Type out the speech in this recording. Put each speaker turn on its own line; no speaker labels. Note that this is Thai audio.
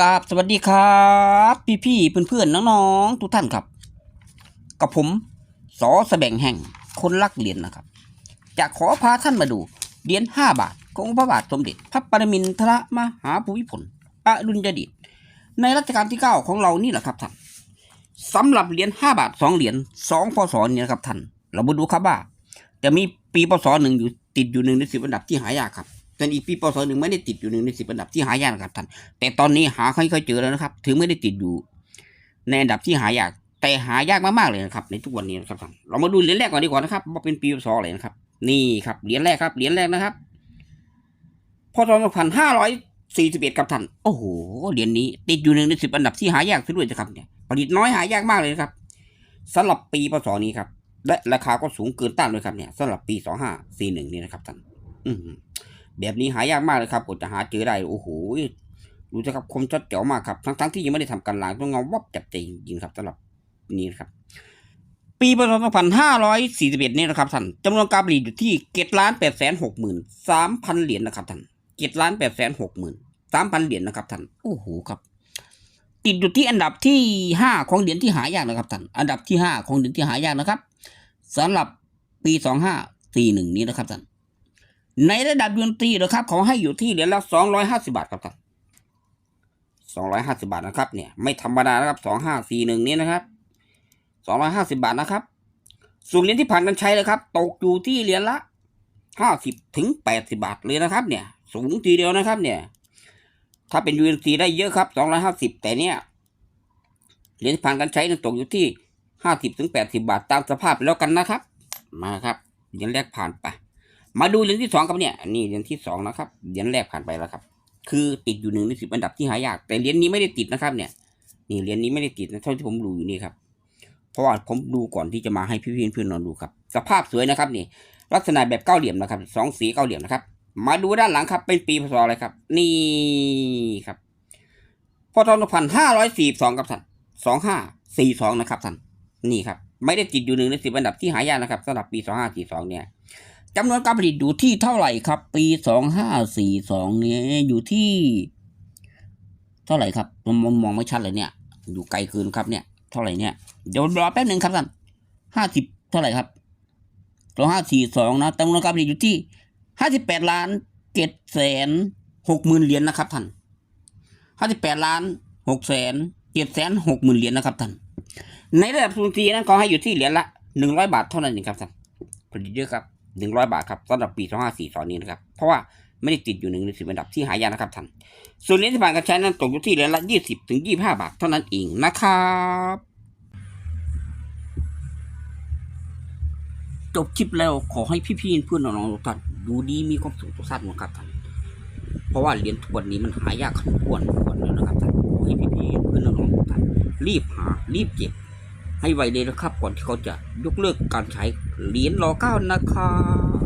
กราบสวัสดีครับ พี่พี่เพื่อนเพื่อนๆน้องๆทุกท่านครับ กับผมสอแสบงแห่งคนรักเหรียญนะครับ จะขอพาท่านมาดูเหรียญห้าบาทของพระบาทสมเด็จ พระปรมินทรมหาภูมิพลอดุลยเดชในรัชกาลที่เก้าของเรานี่แหละครับท่านสำหรับเหรียญห้าบาทสองเหรียญสองพศเนี่ยนะครับท่าน เรามาดูครับว่าจะมีปีพศหนึ่งอยู่ติดอยู่หนึ่งในสิบอันดับที่หายากครับ แต่อีปีพศหนึ่งไม่ได้ติดอยู่หนึ่งในสิบอันดับที่หายากนะครับท่าน แต่ตอนนี้หาค่อยๆเจอแล้วนะครับ ถึงไม่ได้ติดอยู่ ในอันดับที่หายาก แต่หายากมากๆเลยนะครับ ในทุกวันนี้นะครับท่าน เรามาดูเหรียญแรกก่อนดีกว่านะครับว่าเป็นปีพศอะไรนะครับ นี่ครับเหรียญแรกครับเหรียญแรกนะครับ พศสองพันห้าร้อยสี่สิบเอ็ดครับท่าน โอ้โหเหรียญนี้ ติดอยู่หนึ่งในสิบอันดับที่หายากซะด้วยนะครับเนี่ย ผลิตน้อยหายากมากเลยนะครับสำหรับปีพศนี้ครับ และราคาก็สูงเกินต้านด้วยครับเนี่ยสำหรับปีสองห้าสี่หนึ่งนี่นะครับท่าน อืม แบบนี้หายากมากเลยครับกว่าจะหาเจอได้โอ้โหดูสิครับคมชัดเจ๋วมากครับทั้งทั้งๆที่ยังไม่ได้ทำการล้างต้องเงาวับจับใจจริงๆครับสำหรับนี้นครับ ปีพศ2541นี่นะครับท่านจำนวนการผลิตอยู่ที่เจ็ดล้านแปดแสนหกหมื่นสามพันเหรียญนะครับท่านเจ็ดล้านแปดแสนหกหมื่นสามพันเหรียญนะครับท่านโอ้โหครับ ติดอยู่ที่อันดับที่ห้าของเหรียญที่หายากนะครับท่านอันดับที่ห้าของเหรียญที่หายากนะครับสำหรับปีสองห้าสี่หนึ่งนี้นะครับท่าน ในระดับดนตีนะครับเขาให้อยู่ที่เหรียญละสองร้อยห้าสิบาทครับท่านสองร้อยห้าสิบาทนะครับ เนี่ย ไม่ธรรมดานะครับสองห้าสี่หนึ่งนี้นะครับสองร้อยห้าสิบาทนะครับ ส่วนเหรียญที่ผ่านการใช้เลยครับ ตกอยู่ที่เหรียญละห้าสิบถึงแปดสิบาทเลยนะครับ เนี่ย สูงทีเดียวนะครับ เนี่ย ถ้าเป็น UNC ได้เยอะครับสองร้อยห้าสิบแต่เนี่ยเหรียญที่ผ่านการใช้นั้นตกอยู่ที่ห้าสิบถึงแปดสิบาทตามสภาพแล้วกันนะครับ มาครับเหรียญแรกผ่านไป มาดูเหรียญที่สองครับเนี่ยนี่เหรียญที่สองนะครับเหรียญแรกผ่านไปแล้วครับ คือติดอยู่หนึ่งในสิบอันดับที่หายาก แต่เหรียญนี้ไม่ได้ติดนะครับ เนี่ย นี่เหรียญนี้ไม่ได้ติดนะเท่าที่ผมดูอยู่นี่ครับ เพราะว่าผมดูก่อนที่จะมาให้พี่พี่เพื่อนๆนอนดูครับ สภาพสวยนะครับ นี่ ลักษณะแบบเก้าเหลี่ยมนะครับสองสีเก้าเหลี่ยมนะครับ มาดูด้านหลังครับ เป็นปีพศอะไรครับ นี่ครับพศสองพันห้าร้อยสี่สองครับท่านสองห้าสี่สองนะครับท่านนี่ครับ ไม่ได้ติดอยู่หนึ่งในสิบอันดับที่หายากนะครับสำหรับปีสองห้าสี่สองเนี่ย จำนวนการผลิตอยู่ที่เท่าไหร่ครับ ปีสองห้าสี่สองเนี่ยอยู่ที่ เท่าไหร่ครับผมมองมองไม่ชัดเลยเนี่ย อยู่ไกลเกินครับเนี่ย เท่าไหร่เนี่ยเดี๋ยวรอแป๊บหนึ่งครับท่านห้าสิบเท่าไหร่ครับสองห้าสี่สองนะจำนวนการผลิตอยู่ที่ห้าสิบแปดล้านเจ็ดแสนหกหมื่นเหรียญนะครับท่านห้าสิบแปดล้านหกแสนเจ็ดแสนหกหมื่นเหรียญนะครับท่านในระดับสูงทีนั้นเขาให้อยู่ที่เหรียญละหนึ่งร้อยบาทเท่านั้นเองครับท่านผลิตเยอะครับ หนึ่งร้อยบาทครับสำหรับปีสองห้าสี่สองนี้นะครับ เพราะว่าไม่ได้ติดอยู่หนึ่งในสิบอันดับที่หายากนะครับท่านส่วนเหรียญที่ผ่านการใช้นั้นตกอยู่ที่เหรียญละยี่สิบถึงยี่ห้าบาทเท่านั้นเองนะครับจบคลิปแล้วขอให้พี่ๆเพื่อนน้องๆทุกท่านดูดีมีความสุขทุกท่านนะครับท่านเพราะว่าเหรียญทุกวันนี้มันหายากขั้นควรควรแล้วนะครับท่านขอให้พี่ๆเพื่อนน้องๆทุกท่านรีบหารีบเก็บ ให้ไวเลยนะครับ ก่อนที่เขาจะยกเลิกการใช้เหรียญรอเก้านะครับ